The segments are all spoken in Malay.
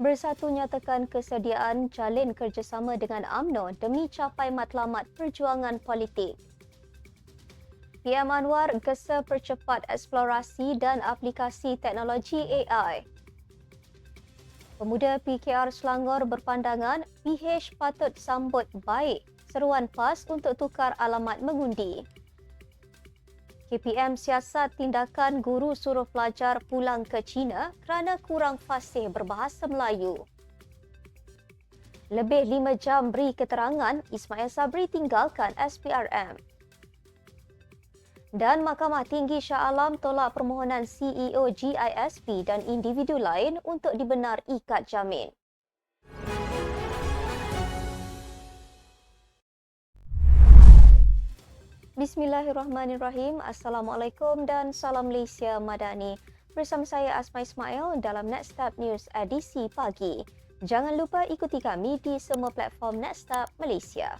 Bersatu nyatakan kesediaan jalin kerjasama dengan AMNO demi capai matlamat perjuangan politik. PM Anwar gesa percepat eksplorasi dan aplikasi teknologi AI. Pemuda PKR Selangor berpandangan PH patut sambut baik seruan PAS untuk tukar alamat mengundi. KPM siasat tindakan guru suruh pelajar pulang ke China kerana kurang fasih berbahasa Melayu. Lebih lima jam beri keterangan, Ismail Sabri tinggalkan SPRM. Dan Mahkamah Tinggi Shah Alam tolak permohonan CEO GISP dan individu lain untuk dibenar ikat jamin. Bismillahirrahmanirrahim. Assalamualaikum dan salam Malaysia Madani. Bersama saya Asma Ismail dalam Netstab News edisi pagi. Jangan lupa ikuti kami di semua platform Netstab Malaysia.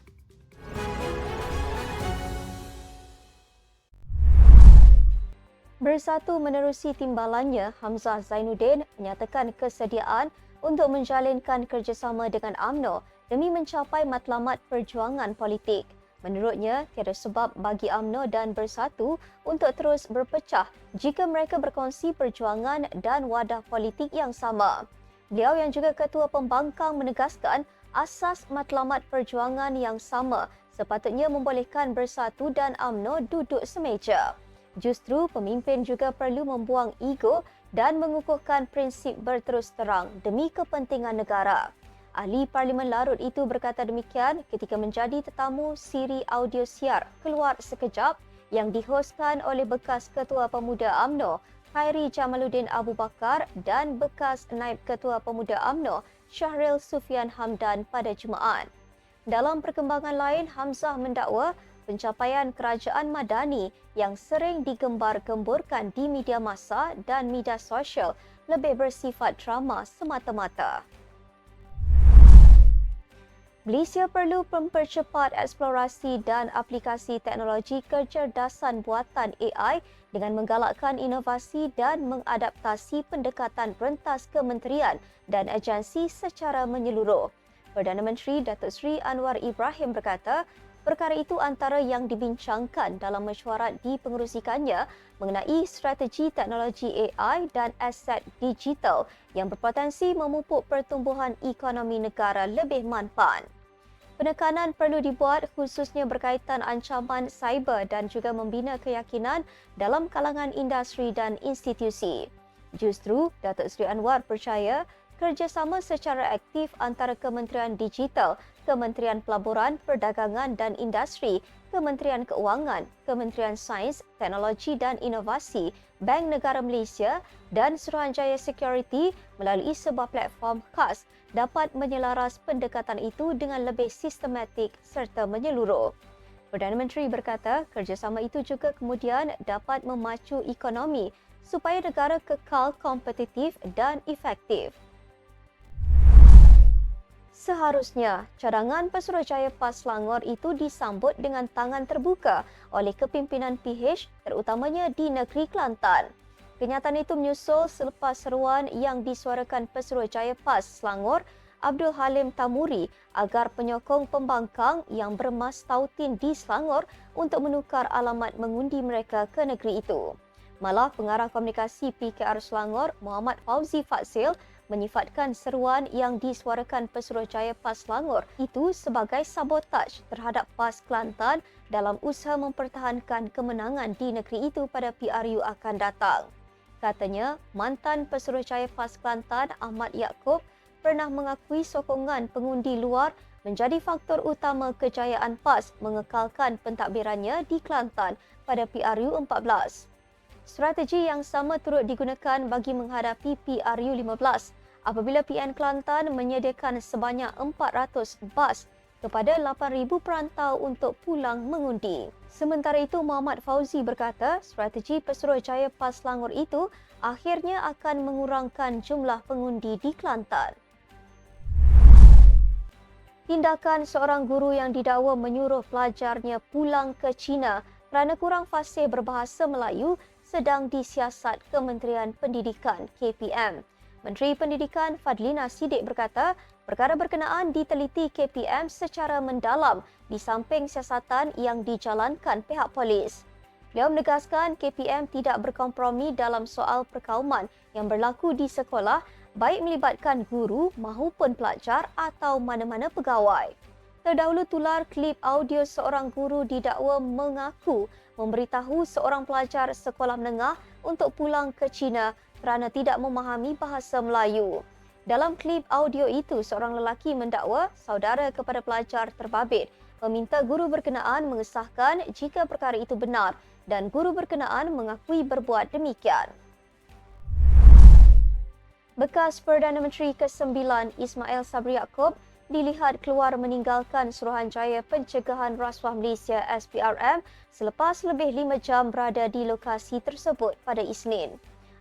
Bersatu menerusi timbalannya, Hamzah Zainuddin menyatakan kesediaan untuk menjalinkan kerjasama dengan AMNO demi mencapai matlamat perjuangan politik. Menurutnya, tiada sebab bagi AMNO dan Bersatu untuk terus berpecah jika mereka berkongsi perjuangan dan wadah politik yang sama. Beliau yang juga ketua pembangkang menegaskan asas matlamat perjuangan yang sama sepatutnya membolehkan Bersatu dan AMNO duduk semeja. Justru pemimpin juga perlu membuang ego dan mengukuhkan prinsip berterus terang demi kepentingan negara. Ahli Parlimen Larut itu berkata demikian ketika menjadi tetamu siri audio siar keluar sekejap yang dihoskan oleh bekas Ketua Pemuda AMNO Khairi Jamaluddin Abu Bakar dan bekas Naib Ketua Pemuda AMNO Syahril Sufian Hamdan pada Jumaat. Dalam perkembangan lain, Hamzah mendakwa pencapaian kerajaan Madani yang sering digembar-gemburkan di media masa dan media sosial lebih bersifat drama semata-mata. Malaysia perlu mempercepat eksplorasi dan aplikasi teknologi kecerdasan buatan AI dengan menggalakkan inovasi dan mengadaptasi pendekatan rentas kementerian dan agensi secara menyeluruh. Perdana Menteri Datuk Seri Anwar Ibrahim berkata, perkara itu antara yang dibincangkan dalam mesyuarat di pengerusikannya mengenai strategi teknologi AI dan aset digital yang berpotensi memupuk pertumbuhan ekonomi negara lebih manfaat. Penekanan perlu dibuat khususnya berkaitan ancaman cyber dan juga membina keyakinan dalam kalangan industri dan institusi. Justru, Datuk Seri Anwar percaya kerjasama secara aktif antara Kementerian Digital, Kementerian Pelaburan, Perdagangan dan Industri, Kementerian Keuangan, Kementerian Sains, Teknologi dan Inovasi, Bank Negara Malaysia dan Suruhanjaya Security melalui sebuah platform khas dapat menyelaras pendekatan itu dengan lebih sistematik serta menyeluruh. Perdana Menteri berkata kerjasama itu juga kemudian dapat memacu ekonomi supaya negara kekal kompetitif dan efektif. Seharusnya cadangan Pesuruhjaya PAS Selangor itu disambut dengan tangan terbuka oleh kepimpinan PH terutamanya di negeri Kelantan. Kenyataan itu menyusul selepas seruan yang disuarakan Pesuruhjaya PAS Selangor Abdul Halim Tamuri agar penyokong pembangkang yang bermas tautin di Selangor untuk menukar alamat mengundi mereka ke negeri itu. Malah pengarah komunikasi PKR Selangor Muhammad Fauzi Fazil menyifatkan seruan yang disuarakan Pesuruhjaya PAS Selangor itu sebagai sabotaj terhadap PAS Kelantan dalam usaha mempertahankan kemenangan di negeri itu pada PRU akan datang. Katanya, mantan Pesuruhjaya PAS Kelantan Ahmad Yaakob pernah mengakui sokongan pengundi luar menjadi faktor utama kejayaan PAS mengekalkan pentadbirannya di Kelantan pada PRU 14. Strategi yang sama turut digunakan bagi menghadapi PRU 15 apabila PN Kelantan menyediakan sebanyak 400 bas kepada 8,000 perantau untuk pulang mengundi. Sementara itu, Muhammad Fauzi berkata strategi Pesuruhjaya PAS Selangor itu akhirnya akan mengurangkan jumlah pengundi di Kelantan. Tindakan seorang guru yang didakwa menyuruh pelajarnya pulang ke China kerana kurang fasih berbahasa Melayu sedang disiasat Kementerian Pendidikan KPM. Menteri Pendidikan Fadlina Sidik berkata, perkara berkenaan diteliti KPM secara mendalam di samping siasatan yang dijalankan pihak polis. Beliau menegaskan KPM tidak berkompromi dalam soal perkauman yang berlaku di sekolah baik melibatkan guru maupun pelajar atau mana-mana pegawai. Terdahulu tular klip audio seorang guru didakwa mengaku memberitahu seorang pelajar sekolah menengah untuk pulang ke China kerana tidak memahami bahasa Melayu. Dalam klip audio itu, seorang lelaki mendakwa saudara kepada pelajar terbabit meminta guru berkenaan mengesahkan jika perkara itu benar dan guru berkenaan mengakui berbuat demikian. Bekas Perdana Menteri ke-9 Ismail Sabri Yaakob dilihat keluar meninggalkan Suruhanjaya Pencegahan Rasuah Malaysia SPRM selepas lebih lima jam berada di lokasi tersebut pada Isnin.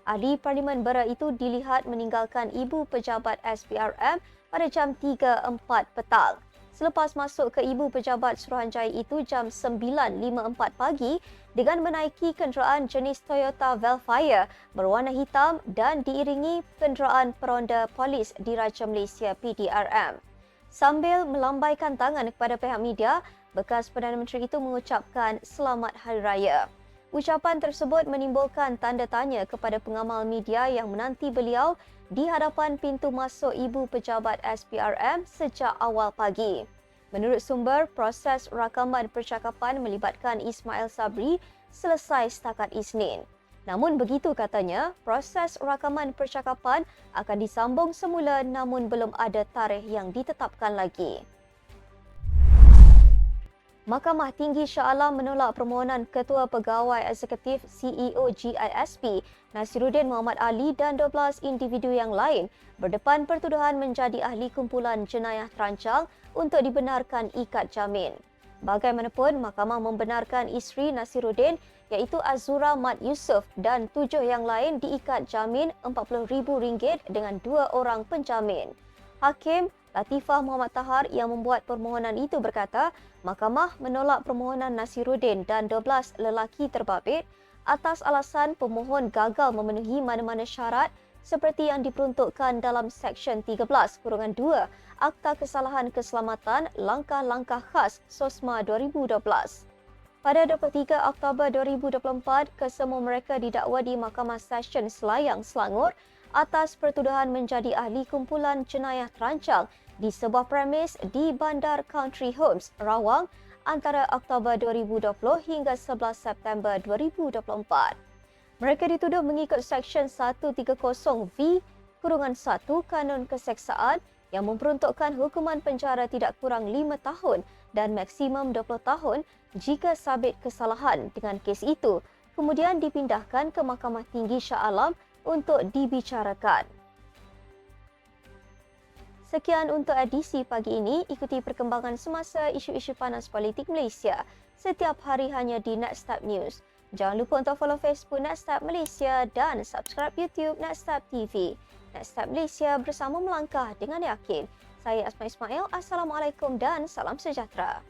Ahli Parlimen Bera itu dilihat meninggalkan ibu pejabat SPRM pada jam 3.4 petang. Selepas masuk ke ibu pejabat Suruhanjaya itu jam 9.54 pagi dengan menaiki kenderaan jenis Toyota Velfire berwarna hitam dan diiringi kenderaan peronda polis Diraja Malaysia PDRM. Sambil melambaikan tangan kepada pihak media, bekas Perdana Menteri itu mengucapkan selamat Hari Raya. Ucapan tersebut menimbulkan tanda tanya kepada pengamal media yang menanti beliau di hadapan pintu masuk ibu pejabat SPRM sejak awal pagi. Menurut sumber, proses rakaman percakapan melibatkan Ismail Sabri selesai setakat Isnin. Namun begitu katanya, proses rakaman percakapan akan disambung semula namun belum ada tarikh yang ditetapkan lagi. Mahkamah Tinggi Shah Alam menolak permohonan Ketua Pegawai Eksekutif CEO GISP Nasiruddin Muhammad Ali dan 12 individu yang lain berdepan pertuduhan menjadi ahli kumpulan jenayah terancang untuk dibenarkan ikat jamin. Bagaimanapun, mahkamah membenarkan isteri Nasiruddin iaitu Azura Mat Yusof dan tujuh yang lain diikat jamin RM40,000 dengan dua orang penjamin. Hakim Latifah Muhammad Tahar yang membuat permohonan itu berkata, mahkamah menolak permohonan Nasiruddin dan 12 lelaki terbabit atas alasan pemohon gagal memenuhi mana-mana syarat seperti yang diperuntukkan dalam Seksyen 13 kurungan 2 Akta Kesalahan Keselamatan Langkah-Langkah Khas SOSMA 2012. Pada 23 Oktober 2024, kesemua mereka didakwa di Mahkamah Session Selayang, Selangor atas pertuduhan menjadi ahli kumpulan jenayah terancang di sebuah premis di Bandar Country Homes, Rawang antara Oktober 2020 hingga 11 September 2024. Mereka dituduh mengikut Seksyen 130V kurungan 1 Kanun Keseksaan yang memperuntukkan hukuman penjara tidak kurang 5 tahun dan maksimum 20 tahun jika sabit kesalahan dengan kes itu kemudian dipindahkan ke Mahkamah Tinggi Shah Alam untuk dibicarakan. Sekian untuk edisi pagi ini. Ikuti perkembangan semasa isu-isu panas politik Malaysia setiap hari hanya di Nextstep News. Jangan lupa untuk follow Facebook Nextstep Malaysia dan subscribe YouTube Nextstep TV. Next Step Malaysia bersama melangkah dengan yakin. Saya Asma Ismail. Assalamualaikum dan salam sejahtera.